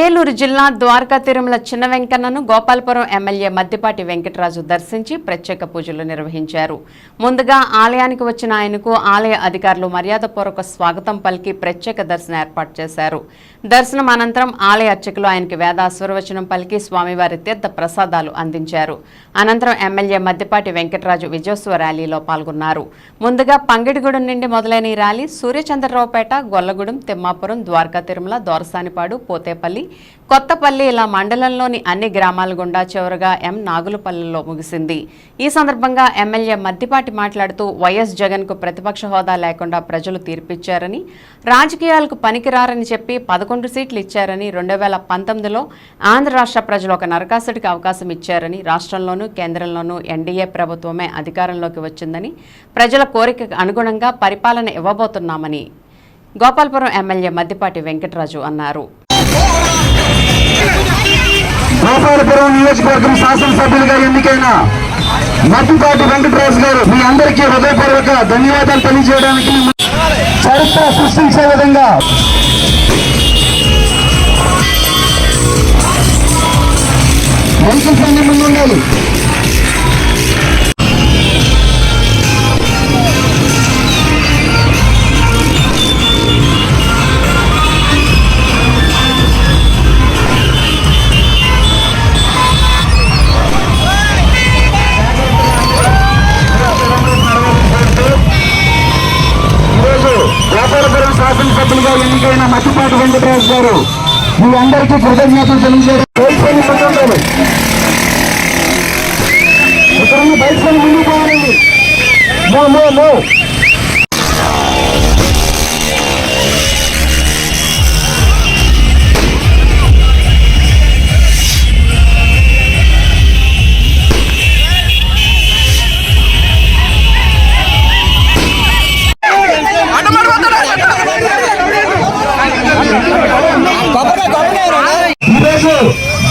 ఏలూరు జిల్లా ద్వారకా తిరుమల చిన్న వెంకన్నను గోపాలపురం ఎమ్మెల్యే మద్దిపాటి వెంకటరాజు దర్శించి ప్రత్యేక పూజలు నిర్వహించారు. ముందుగా ఆలయానికి వచ్చిన ఆయనకు ఆలయ అధికారులు మర్యాదపూర్వక స్వాగతం పలికి ప్రత్యేక దర్శనం ఏర్పాటు చేశారు. దర్శనం అనంతరం ఆలయ అర్చకులు ఆయనకి వేదాశ్వరవచనం పలికి స్వామివారి తీర్థ ప్రసాదాలు అందించారు. అనంతరం ఎమ్మెల్యే మద్దిపాటి వెంకటరాజు విజయోత్సవ ర్యాలీలో పాల్గొన్నారు. ముందుగా పంగిడిగూడెం నుండి మొదలైన ఈ ర్యాలీ సూర్యచంద్రరావుపేట గొల్లగూడెం తిమ్మాపురం ద్వారకా తిరుమల దోరసానిపాడు పోతేపల్లి కొత్తపల్లి ఇలా మండలంలోని అన్ని గ్రామాల గుండా చివరగా ఎం. నాగులపల్లిలో ముగిసింది. ఈ సందర్భంగా ఎమ్మెల్యే మద్దిపాటి మాట్లాడుతూ వైఎస్ జగన్కు ప్రతిపక్ష హోదా లేకుండా ప్రజలు తీర్పిచ్చారని రాజకీయాలకు పనికిరారని చెప్పి పదకొండు సీట్లు ఇచ్చారని రెండు వేల పంతొమ్మిదిలో ఆంధ్ర రాష్ట్ర ప్రజలు ఒక నరకాసుడికి అవకాశం ఇచ్చారని రాష్ట్రంలోనూ కేంద్రంలోనూ ఎన్డీఏ ప్రభుత్వమే అధికారంలోకి వచ్చిందని ప్రజల కోరికకు అనుగుణంగా పరిపాలన ఇవ్వబోతున్నామని గోపాల్పురం ఎమ్మెల్యే మద్దిపాటి వెంకటరాజు అన్నారు. అనంతపురం నియోజకవర్గం శాసనసభ్యులుగా ఎన్నికైన మద్దిపాటి వెంకటరాజు గారు మీ అందరికీ హృదయపూర్వక ధన్యవాదాలు తెలియజేయడానికి చరిత్ర సృష్టించే విధంగా వెహికల్స్ అన్ని ముందు ఉండాలి శాసనసభ్యులుగా ఎన్నికైన వెంకటరాజు గారు. మీ అందరికీ కృతజ్ఞతలు తెలియజేస్తారు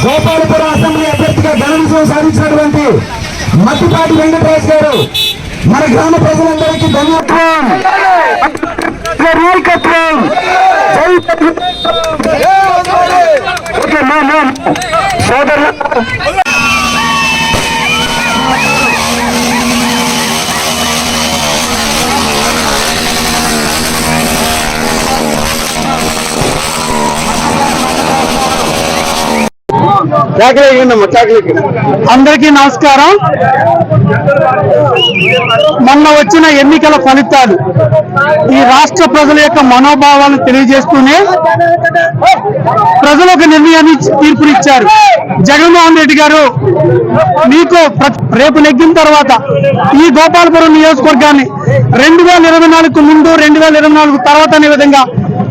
గోపాలపురం అసెంబ్లీ అభ్యర్థిగా ఘన విజయం సాధించినటువంటి మత్తిపాటి వెంకటరాజు గారు. మన గ్రామ ప్రజలందరికీ ధన్యవాదాలు. అందరికీ నమస్కారం. మొన్న వచ్చిన ఎన్నికల ఫలితాలు ఈ రాష్ట్ర ప్రజల యొక్క మనోభావాలు తెలియజేస్తూనే ప్రజలు ఒక నిర్ణయాన్ని తీర్పునిచ్చారు జగన్మోహన్ రెడ్డి గారు మీకు రేపు నెగ్గిన తర్వాత ఈ గోపాలపురం నియోజకవర్గాన్ని రెండు వేల ఇరవై నాలుగు ముందు రెండు వేల ఇరవై నాలుగు తర్వాత అనే విధంగా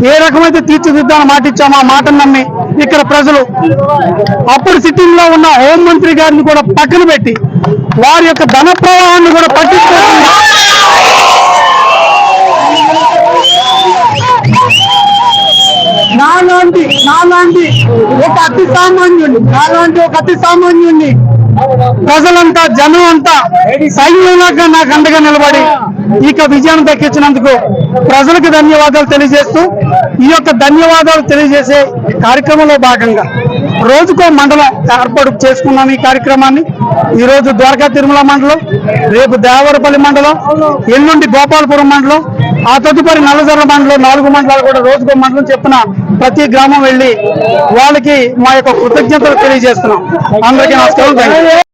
ఏ రకమైతే తీర్చిదిద్దామని మాట ఇచ్చామో ఆ మాటను నమ్మి ఇక్కడ ప్రజలు అప్పుడు సిట్టింగ్లో ఉన్న హోంమంత్రి గారిని కూడా పక్కన పెట్టి వారి యొక్క ధన ప్రవాహాన్ని కూడా పట్టించుకోకుండా నాలాంటి నాలాంటి ఒక అతి సామాన్యుడిని నాలాంటి ఒక అతి సామాన్యుడిని ప్రజలంతా జనం అంతా సైన్యంలాగా నాకు అండగా నిలబడి ఇక విజయాన్ని దక్కించినందుకు ప్రజలకు ధన్యవాదాలు తెలియజేస్తూ ఈ యొక్క ధన్యవాదాలు తెలియజేసే కార్యక్రమంలో భాగంగా రోజుకో మండలం ఏర్పాటు చేసుకున్నాం ఈ కార్యక్రమాన్ని. ఈ రోజు ద్వారకా తిరుమల మండలం రేపు దేవరపల్లి మండలం ఎల్లుండి గోపాలపురం మండలం ఆ తదుపరి నల్లజర్ల మండలం నాలుగు మండలాలు కూడా రోజుకో మండలం చెప్పిన ప్రతి గ్రామం వెళ్ళి వాళ్ళకి మా యొక్క కృతజ్ఞతలు తెలియజేస్తున్నాం. అందరికీ నమస్కారం.